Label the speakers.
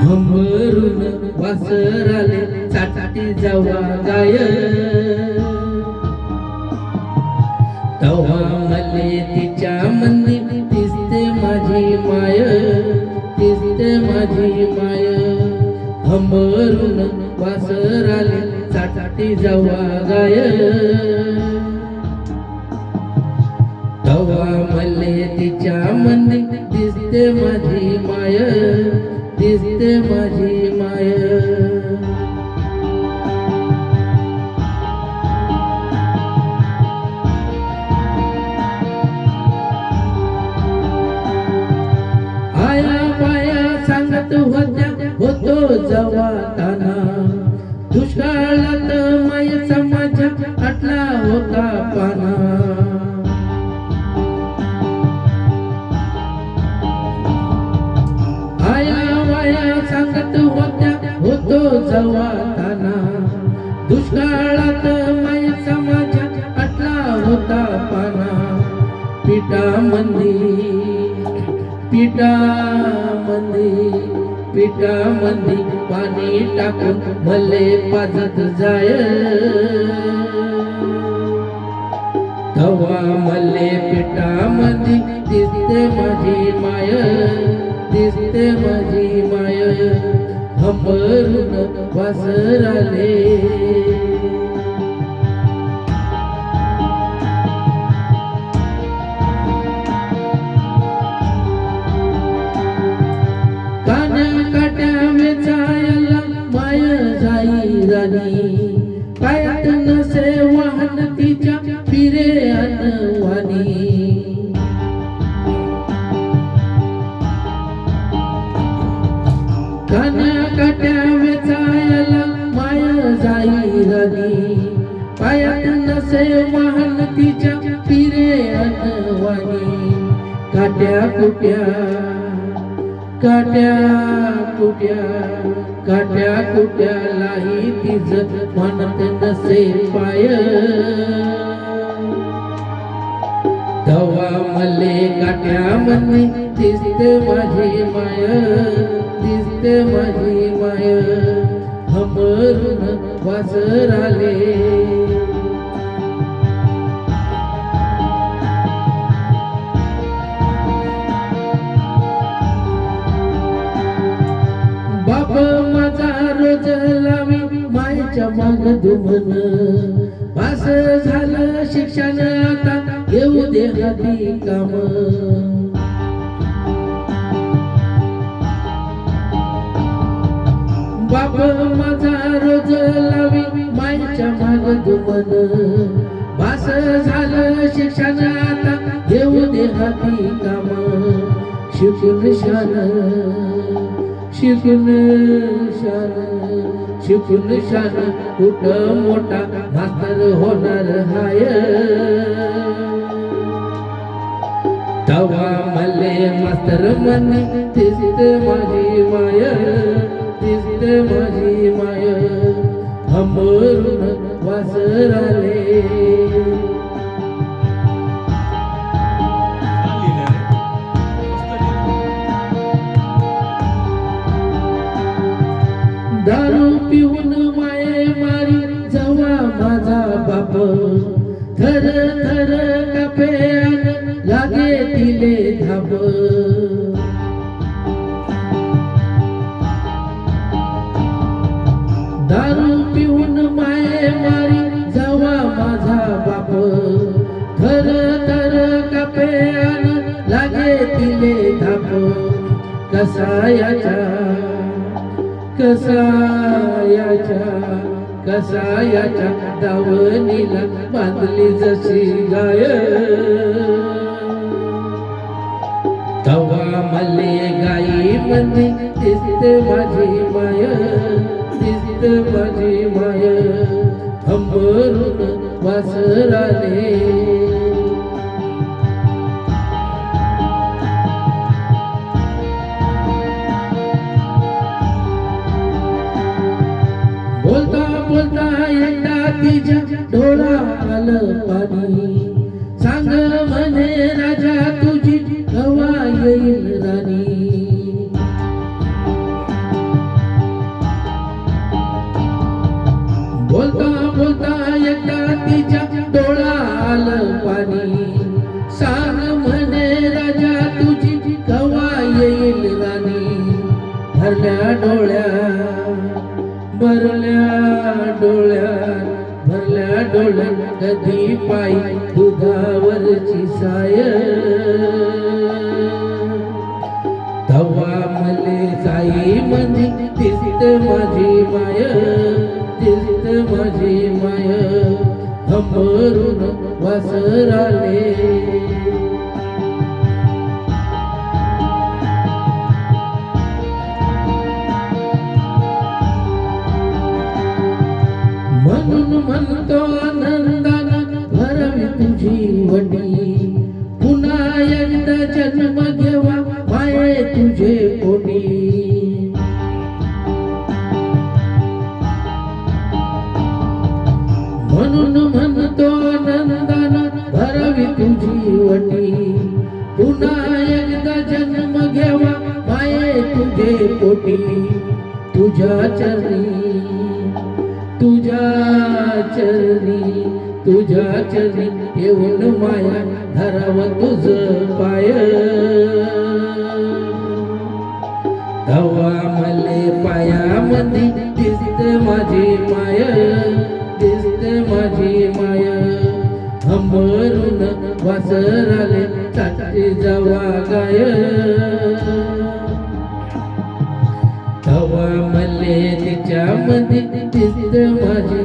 Speaker 1: हमरून वासराले चाटाटी जावा गाय. तवा मले तिच्या मंदी दिसते माझी माय दिसते माझी माय. हमरून वासराले चाटाटी जावा गाय. तवा मले जवाताना दुष्काळात माय समाज आटला होता पाना. आया वाया सांगत होत्या होतो जवाताना दुष्काळात माय समाज आटला होता पाना. पिठा मंदी पिठा मंदी पिकामंदी पाणी टाकून भले पाजत जाय. तवा मले पिटा दिसते माझी माय दिसते माझी माय. हमरून वासराले. कान्या काट्या वेचायला माय जाई राणी. पायात नसे वाहन तिच्या पिरे अनवानी कान्या काट्या वेचायला माय जाई राणी. पायात नसे वाहन तिच्या पिरे अनवानी काट्या कुट्या काट्या कुट्या काट्या कुट्यालाही तिज म्हणत नसे पाय. धवा मले काट्या म्हणे दिसते माझी माय दिसते माझी माय. हमरून वासराले मायच्या माग दुमन पास झालं शिक्षण आता येऊ दे हाती काम. बाप माझा रोज लावी मायच्या माग दुमन पास झालं शिक्षण आता येऊ दे हाती काम. शिक्षण शान. शिकून शान शिकून शान कुठ मोठा मास्तर होणार हाय. तवा मले मास्तर मन दिसत माझी माय दिसत माझी माय. हमरून वासराले થર થર કપે कसायाच्या दावणीला बांधली जशी गाय. तवा मले गाई मध्ये दिसते माझी माय दिसते माझी माय. हंबरून वासराले बोलता बोलता एकदा तिच्या डोळा आलं पाणी. सांग म्हणे राजा तुझी हवा येईल राणी. बोलता बोलता येता तिच्या डोळा आलं पाणी म्हणे राजा येईल डोळ्या कधी पायी दुधावरची साय? तवा मले साई म्हणजे दिसत माझी माय दिसत माझी माय. हमरून वसराले तुझी पुन्हा एकदा जन्म घेवा माये तुझे पोटी तुझ्या चरणी तुझ्या चरणी तुझ्या चरणी येऊन माया धराव तुझ पाय. धवा मले पायामध्ये दिसत माझी माय दिसते माझी माया. अंबरून वासराले चाटे जवा गाय. हवा मले तिच्या मध्ये माझी माझी